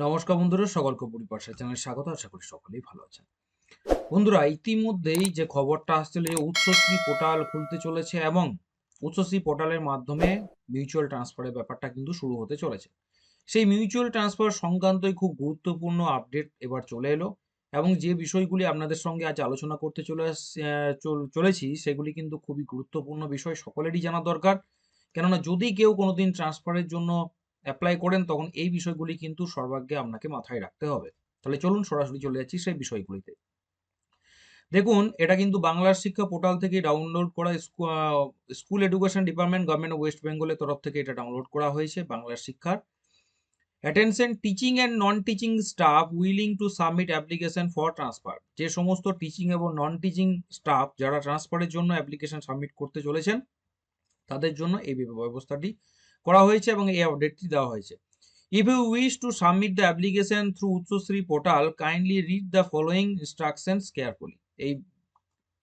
নমস্কার বন্ধুরা, সকলকে পরিপার্শ্ব চ্যানেলে স্বাগত, আশা করি সকলেই ভালো আছেন। বন্ধুরা, ইতিমধ্যেই যে খবরটা আসছিল যে উচ্চশ্রী পোর্টাল খুলতে চলেছে এবং উচ্চশ্রী পোর্টালের মাধ্যমে মিউচুয়াল ট্রান্সফারের ব্যাপারটা কিন্তু শুরু হতে চলেছে। সেই মিউচুয়াল ট্রান্সফার সংক্রান্তই খুব গুরুত্বপূর্ণ আপডেট এবার চলে এলো এবং যে বিষয়গুলি আপনাদের সঙ্গে আজ আলোচনা করতে চল- চলেছি, সেগুলি কিন্তু খুবই গুরুত্বপূর্ণ বিষয়, সকলেরই জানা দরকার। কেননা যদি কেউ কোনোদিন ট্রান্সফারের জন্য অ্যাপ্লাই করেন, তখন এই বিষয়গুলি কিন্তু সর্বাগ্যে আপনাকে মাথায় রাখতে হবে। তাহলে চলুন সরাসরি চলে যাচ্ছি সেই বিষয়গুলিতে। দেখুন, এটা কিন্তু বাংলার শিক্ষা পোর্টাল থেকে ডাউনলোড করা school education department government of west বেঙ্গলের তরফ থেকে এটা ডাউনলোড করা হয়েছে বাংলার শিক্ষার। Attention teaching and non teaching staff willing to submit application for transfer যে সমস্ত টিচিং এবং নন টিচিং স্টাফ যারা ট্রান্সফারের জন্য অ্যাপ্লিকেশন সাবমিট করতে চলেছেন, তাদের জন্য এই ব্যবস্থাটি করা হয়েছে এবং এই আপডেটটি দেওয়া হয়েছে। If you wish to submit the application through Utsashree portal kindly read the following instructions carefully এই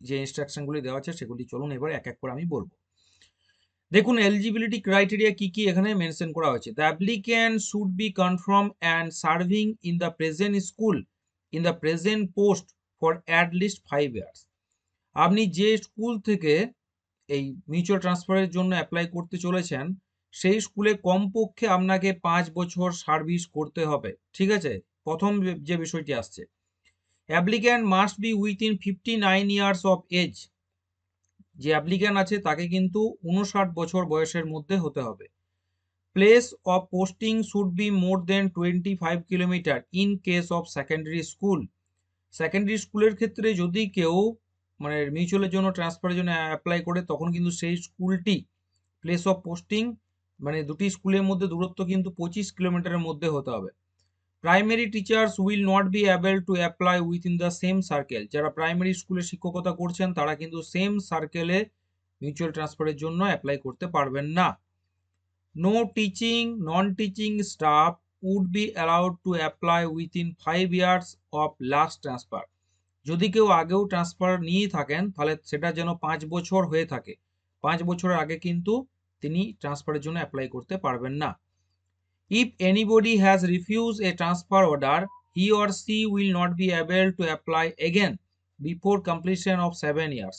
যে ইনস্ট্রাকশনগুলি দেওয়া আছে, সেগুলি চলুন এবার এক এক করে আমি বলব। দেখুন এলিজিবিলিটি ক্রাইটেরিয়া কি কি এখানে মেনশন করা হয়েছে। The applicant should be confirm and serving in the present school in the present post for at least five years আপনি যে স্কুল থেকে এই মিউচুয়াল ট্রান্সফারের জন্য অ্যাপ্লাই করতে চলেছেন সেই স্কুলে কমপক্ষে আপনাকে পাঁচ বছর সার্ভিস করতে হবে, ঠিক আছে? প্রথম যে- বিষয়টি আসছে। Applicant must be within fifty nine years of age. যে অ্যাপ্লিক্যান্ট আছে তাকে কিন্তু উনষাট বছর বয়সের মধ্যে হতে হবে। Place of posting should be more than twenty five kilometre in case of secondary school. Secondary স্কুলের ক্ষেত্রে যদি কেউ মানে মিউচুয়ালের জন্য, ট্রান্সফারের জন্য অ্যাপ্লাই করে, তখন কিন্তু সেই স্কুলটি প্লেস অফ পোস্টিং মানে দুটি স্কুলের মধ্যে দূরত্ব কিন্তু পঁচিশ কিলোমিটারের মধ্যে হতে হবে। Primary teachers will not be able to apply with in the same circle যারা প্রাইমারি স্কুলে শিক্ষকতা করছেন, তারা কিন্তু সেম সার্কেলে মিউচুয়াল ট্রান্সফারের জন্য অ্যাপ্লাই করতে পারবেন না। No teaching non teaching staff would be allowed to apply with in five years of last transfer যদি কেউ আগেও ট্রান্সফার নিয়ে থাকেন, তাহলে সেটা যেন পাঁচ বছর হয়ে থাকে। পাঁচ বছরের আগে কিন্তু তিনি ট্রান্সফারের জন্য অ্যাপ্লাই করতে পারবেন না। If anybody has refuse a transfer order he or she will not be able to apply again before completion of seven years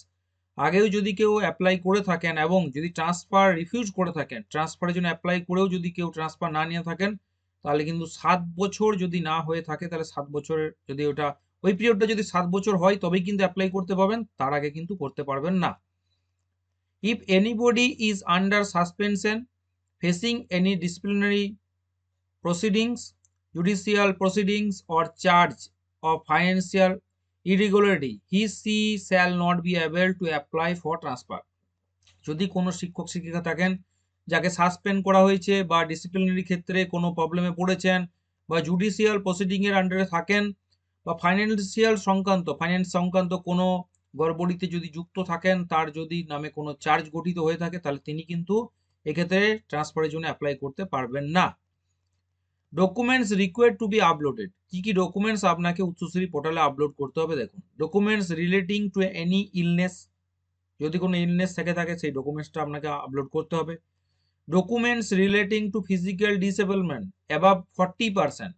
আগেও যদি কেউ অ্যাপ্লাই করে থাকেন এবং যদি ট্রান্সফার রিফিউজ করে থাকেন ট্রান্সফারের জন্য অ্যাপ্লাই করেও যদি কেউ ট্রান্সফার না নিয়ে থাকেন, তাহলে কিন্তু সাত বছর যদি না হয়ে থাকে, তাহলে সাত বছরের যদি ওটা, ওই পিরিয়ডটা যদি সাত বছর হয়, তবেই কিন্তু অ্যাপ্লাই করতে পারবেন, তার আগে কিন্তু করতে পারবেন না। If anybody is under suspension facing any disciplinary proceedings, judicial proceedings or charge of financial irregularity, he she shall not be able to apply for transfer. যদি কোনো শিক্ষক শিক্ষিকা থাকেন যাকে সাসপেন্ড করা হয়েছে বা ডিসিপ্লিনারি ক্ষেত্রে কোনো প্রবলেমে পড়েছেন বা জুডিশিয়াল প্রসিডিংয়ের আন্ডারে থাকেন বা ফাইন্যান্সিয়াল সংক্রান্ত ফাইন্যান্স সংক্রান্ত কোনো গড়বড়িতে যদি যুক্ত থাকেন, তার যদি নামে কোনো চার্জ গঠিত হয়ে থাকে, তাহলে তিনি কিন্তু এক্ষেত্রে ট্রান্সফারের জন্য অ্যাপ্লাই করতে পারবেন না। Documents required to be uploaded কি কি ডকুমেন্টস আপনাকে উচ্চশ্রী পোর্টালে আপলোড করতে হবে দেখুন। Documents relating to any illness যদি কোনো ইলনেস থেকে থাকে, সেই ডকুমেন্টসটা আপনাকে আপলোড করতে হবে। Documents relating to physical disablement above forty percent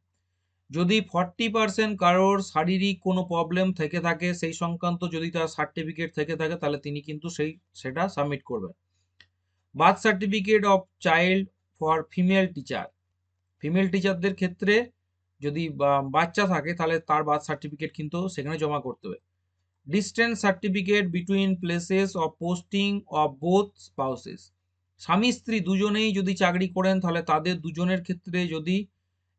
যদি ফর্টি পার্সেন্ট কারোর শারীরিক কোনো প্রবলেম থেকে থাকে, সেই সংক্রান্ত যদি তার সার্টিফিকেট থেকে থাকে, তাহলে তিনি কিন্তু সেই, সেটা সাবমিট করবেন। Birth certificate of child for female teacher female টিচারদের ক্ষেত্রে যদি বাচ্চা থাকে, তাহলে তার বার্থ সার্টিফিকেট কিন্তু সেখানে জমা করতে হবে। Distance certificate between places of posting of both spouses স্বামী স্ত্রী দুজনেই যদি চাকরি করেন, তাহলে তাদের দুজনের ক্ষেত্রে যদি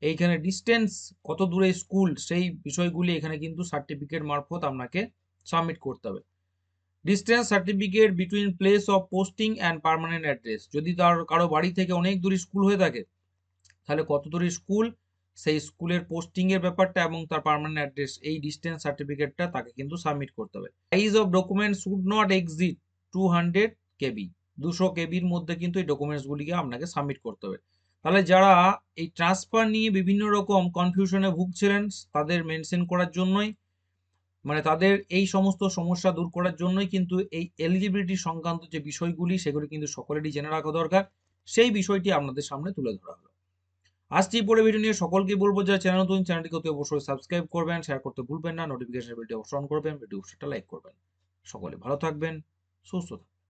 এইখানে ডিস্টেন্স কত দূরে স্কুল সেই বিষয়গুলি এখানে কিন্তু সার্টিফিকেট মারফত আপনাকে সাবমিট করতে হবে। Distance certificate between place of posting and permanent address যদি তার কারও বাড়ি থেকে অনেক দূরে স্কুল হয়ে থাকে, তাহলে কত দূরে স্কুল সেই স্কুলের পোস্টিং এর ব্যাপারটা এবং তার পার্মানেন্ট অ্যাড্রেস এই ডিস্টেন্স সার্টিফিকেটটা তাকে কিন্তু সাবমিট করতে হবে। Size of document should not exit two hundred KB দুশো কেবির মধ্যে কিন্তু এই ডকুমেন্টসগুলিকে আপনাকে সাবমিট করতে হবে। তাহলে যারা এই ট্রান্সফার নিয়ে বিভিন্ন রকম কনফিউশনে ভুগছিলেন, তাদের মেনশন করার জন্যই মানে তাদের এই সমস্ত সমস্যা দূর করার জন্যই কিন্তু এই এলিজিবিলিটি সংক্রান্ত যে বিষয়গুলি, সেগুলি কিন্তু সকলেরই জেনে রাখা দরকার। সেই বিষয়টি আপনাদের সামনে তুলে ধরা হলো। আসছি পরে ভিডিও নিয়ে। সকলকে বলব, যারা চ্যানেল নতুন চ্যানেলটিকে অতি অবশ্যই সাবস্ক্রাইব করবেন শেয়ার করতে ভুলবেন না নোটিফিকেশন বেলটি অপশন করবেন ভিডিও অবশ্যই লাইক করবেন। সকলে ভালো থাকবেন, সুস্থ থাকবেন।